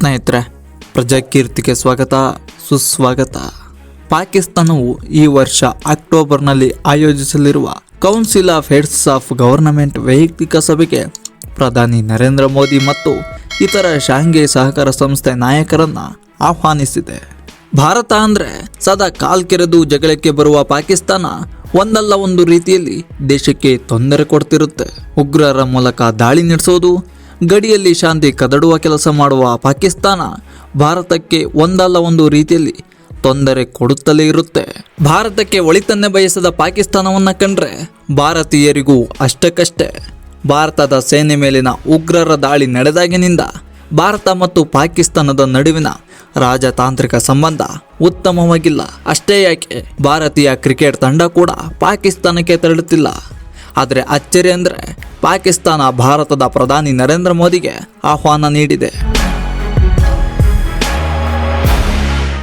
ಸ್ನೇಹಿತರೆ, ಪ್ರಜಾಕೀರ್ತಿಗೆ ಸ್ವಾಗತ, ಸುಸ್ವಾಗತ. ಪಾಕಿಸ್ತಾನವು ಈ ವರ್ಷ ಅಕ್ಟೋಬರ್ನಲ್ಲಿ ಆಯೋಜಿಸಲಿರುವ council of heads of government ವೈಯಕ್ತಿಕ ಸಭೆಗೆ ಪ್ರಧಾನಿ ನರೇಂದ್ರ ಮೋದಿ ಮತ್ತು ಇತರ ಶಾಂಘೈ ಸಹಕಾರ ಸಂಸ್ಥೆ ನಾಯಕರನ್ನ ಆಹ್ವಾನಿಸಿದೆ. ಭಾರತ ಅಂದ್ರೆ ಸದಾ ಕಾಲ್ಕೆರೆದು ಜಗಳಕ್ಕೆ ಬರುವ ಪಾಕಿಸ್ತಾನ ಒಂದಲ್ಲ ಒಂದು ರೀತಿಯಲ್ಲಿ ದೇಶಕ್ಕೆ ತೊಂದರೆ ಕೊಡ್ತಿರುತ್ತೆ. ಉಗ್ರರ ಮೂಲಕ ದಾಳಿ ನಡೆಸೋದು ಗಡಿಯಲ್ಲಿ ಶಾಂತಿ ಕದಡುವ ಕೆಲಸ ಮಾಡುವ ಪಾಕಿಸ್ತಾನ ಭಾರತಕ್ಕೆ ಒಂದಲ್ಲ ಒಂದು ರೀತಿಯಲ್ಲಿ ತೊಂದರೆ ಕೊಡುತ್ತಲೇ ಇರುತ್ತೆ. ಭಾರತಕ್ಕೆ ಒಳಿತನ್ನೇ ಬಯಸದ ಪಾಕಿಸ್ತಾನವನ್ನು ಕಂಡ್ರೆ ಭಾರತೀಯರಿಗೂ ಅಷ್ಟಕ್ಕಷ್ಟೇ. ಭಾರತದ ಸೇನೆ ಮೇಲಿನ ಉಗ್ರರ ದಾಳಿ ನಡೆದಾಗಿನಿಂದ ಭಾರತ ಮತ್ತು ಪಾಕಿಸ್ತಾನದ ನಡುವಿನ ರಾಜತಾಂತ್ರಿಕ ಸಂಬಂಧ ಉತ್ತಮವಾಗಿಲ್ಲ. ಅಷ್ಟೇ ಯಾಕೆ, ಭಾರತೀಯ ಕ್ರಿಕೆಟ್ ತಂಡ ಕೂಡ ಪಾಕಿಸ್ತಾನಕ್ಕೆ ತೆರಳುತ್ತಿಲ್ಲ. ಆದರೆ ಅಚ್ಚರಿ ಅಂದರೆ ಪಾಕಿಸ್ತಾನ ಭಾರತದ ಪ್ರಧಾನಿ ನರೇಂದ್ರ ಮೋದಿಗೆ ಆಹ್ವಾನ ನೀಡಿದೆ.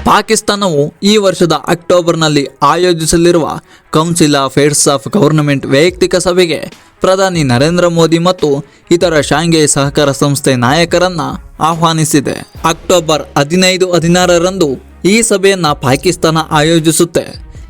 ಪಾಕಿಸ್ತಾನವು ಈ ವರ್ಷದ ಅಕ್ಟೋಬರ್ನಲ್ಲಿ ಆಯೋಜಿಸಲಿರುವ council of heads of government ವೈಯಕ್ತಿಕ ಸಭೆಗೆ ಪ್ರಧಾನಿ ನರೇಂದ್ರ ಮೋದಿ ಮತ್ತು ಇತರ ಶಾಂಘೈ ಸಹಕಾರ ಸಂಸ್ಥೆ ನಾಯಕರನ್ನ ಆಹ್ವಾನಿಸಿದೆ. ಅಕ್ಟೋಬರ್ ಹದಿನೈದು, ಹದಿನಾರರಂದು ಈ ಸಭೆಯನ್ನು ಪಾಕಿಸ್ತಾನ ಆಯೋಜಿಸುತ್ತೆ.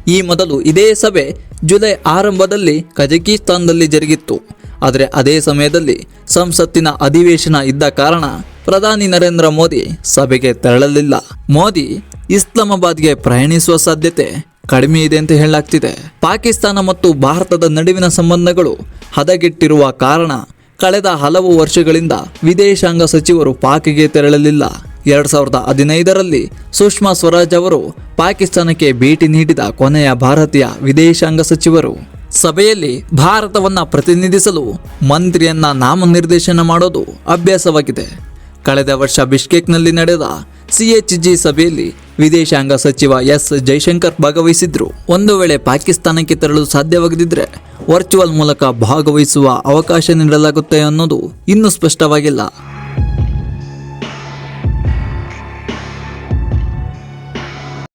ಈ ಮೊದಲು ಇದೇ ಸಭೆ ಜುಲೈ ಆರಂಭದಲ್ಲಿ ಕಜಕಿಸ್ತಾನದಲ್ಲಿ ಜರುಗಿತ್ತು. ಆದರೆ ಅದೇ ಸಮಯದಲ್ಲಿ ಸಂಸತ್ತಿನ ಅಧಿವೇಶನ ಇದ್ದ ಕಾರಣ ಪ್ರಧಾನಿ ನರೇಂದ್ರ ಮೋದಿ ಸಭೆಗೆ ತೆರಳಲಿಲ್ಲ. ಮೋದಿ ಇಸ್ಲಾಮಾಬಾದ್ಗೆ ಪ್ರಯಾಣಿಸುವ ಸಾಧ್ಯತೆ ಕಡಿಮೆ ಇದೆ ಅಂತ ಹೇಳಲಾಗ್ತಿದೆ. ಪಾಕಿಸ್ತಾನ ಮತ್ತು ಭಾರತದ ನಡುವಿನ ಸಂಬಂಧಗಳು ಹದಗೆಟ್ಟಿರುವ ಕಾರಣ ಕಳೆದ ಹಲವು ವರ್ಷಗಳಿಂದ ವಿದೇಶಾಂಗ ಸಚಿವರು ಪಾಕಿಗೆ ತೆರಳಲಿಲ್ಲ. ಎರಡು ಸಾವಿರದ ಹದಿನೈದರಲ್ಲಿ ಸುಷ್ಮಾ ಸ್ವರಾಜ್ ಅವರು ಪಾಕಿಸ್ತಾನಕ್ಕೆ ಭೇಟಿ ನೀಡಿದ ಕೊನೆಯ ಭಾರತೀಯ ವಿದೇಶಾಂಗ ಸಚಿವರು ಸಭೆಯಲ್ಲಿ ಭಾರತವನ್ನು ಪ್ರತಿನಿಧಿಸಲು ಮಂತ್ರಿಯನ್ನ ನಾಮನಿರ್ದೇಶನ ಮಾಡೋದು ಅಭ್ಯಾಸವಾಗಿದೆ. ಕಳೆದ ವರ್ಷ ಬಿಷ್ಕೇಕ್ನಲ್ಲಿ ನಡೆದ ಸಿಎಚ್ಜಿ ಸಭೆಯಲ್ಲಿ ವಿದೇಶಾಂಗ ಸಚಿವ ಎಸ್. ಜೈಶಂಕರ್ ಭಾಗವಹಿಸಿದ್ರು. ಒಂದು ವೇಳೆ ಪಾಕಿಸ್ತಾನಕ್ಕೆ ತೆರಳಲು ಸಾಧ್ಯವಾಗದಿದ್ದರೆ ವರ್ಚುವಲ್ ಮೂಲಕ ಭಾಗವಹಿಸುವ ಅವಕಾಶ ನೀಡಲಾಗುತ್ತೆ ಅನ್ನೋದು ಇನ್ನೂ ಸ್ಪಷ್ಟವಾಗಿಲ್ಲ.